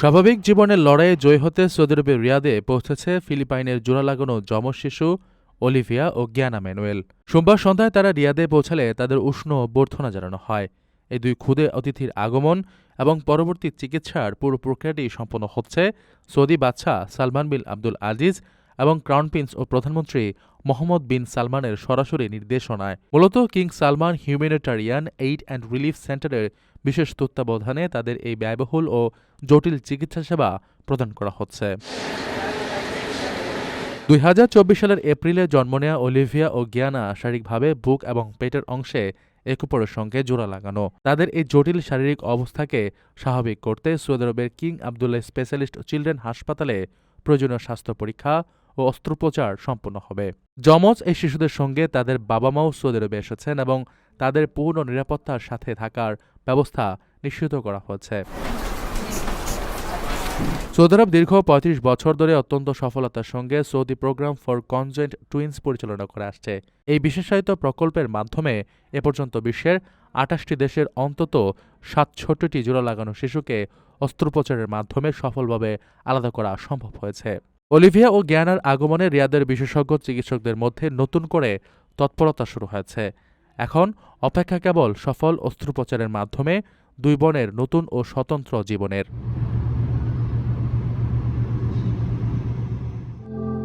স্বাভাবিক জীবনের লড়াইয়ে জয় হতে সৌদি আরবের রিয়াদে পৌঁছেছে ফিলিপাইনের জোড়া লাগানো যমজ শিশু অলিভিয়া ও জ্ঞানা ম্যানুয়েল। সোমবার সন্ধ্যায় তারা রিয়াদে পৌঁছালে তাদের উষ্ণ অভ্যর্থনা জানানো হয়। এই দুই ক্ষুদে অতিথির আগমন এবং পরবর্তী চিকিৎসার পুরো প্রক্রিয়াটি সম্পন্ন হচ্ছে সৌদি বাদশাহ সালমান বিন আব্দুল আজিজ এবং ক্রাউন প্রিন্স ও প্রধানমন্ত্রী মোহাম্মদ বিন সালমানের সরাসরি নির্দেশনায়। মূলত king Salman humanitarian aid and relief সেন্টারের বিশেষ তত্ত্বাবধানে তাদের এই ব্যয়বহুল ও জটিল চিকিৎসা সেবা প্রদান করা হচ্ছে। দুই হাজার চব্বিশ সালের এপ্রিলে জন্ম নেওয়া অলিভিয়া ও গিয়ানা শারীরিকভাবে বুক এবং পেটের অংশে এক অপরের সঙ্গে জোড়া লাগানো। তাদের এই জটিল শারীরিক অবস্থাকে স্বাভাবিক করতে সৌদি আরবের কিং আবদুল্লাহ স্পেশালিস্ট চিলড্রেন হাসপাতালে প্রয়োজনীয় স্বাস্থ্য পরীক্ষা ও অস্ত্রোপচার সম্পন্ন হবে। যমজ এই শিশুদের সঙ্গে তাদের বাবা মাও সৌদি আরবে এসেছেন এবং তাদের পূর্ণ নিরাপত্তার সাথে থাকার ব্যবস্থা নিশ্চিত করা হয়েছে। সৌদি আরব দীর্ঘ পঁয়ত্রিশ বছর ধরে অত্যন্ত সফলতার সঙ্গে Saudi programme for conjoined twins পরিচালনা করে আসছে। এই বিশেষায়িত প্রকল্পের মাধ্যমে এ পর্যন্ত বিশ্বের আটাশটি দেশের অন্তত সাতষট্টিটি জোড়া লাগানো শিশুকে অস্ত্রোপচারের মাধ্যমে সফলভাবে আলাদা করা সম্ভব হয়েছে। অলিভিয়া ও জ্ঞানার আগমনে রিয়াদের বিশেষজ্ঞ চিকিৎসকদের মধ্যে নতুন করে তৎপরতা শুরু হয়েছে। এখন অপেক্ষা কেবল সফল অস্ত্রোপচারের মাধ্যমে দুই বোনের নতুন ও স্বতন্ত্র জীবনের।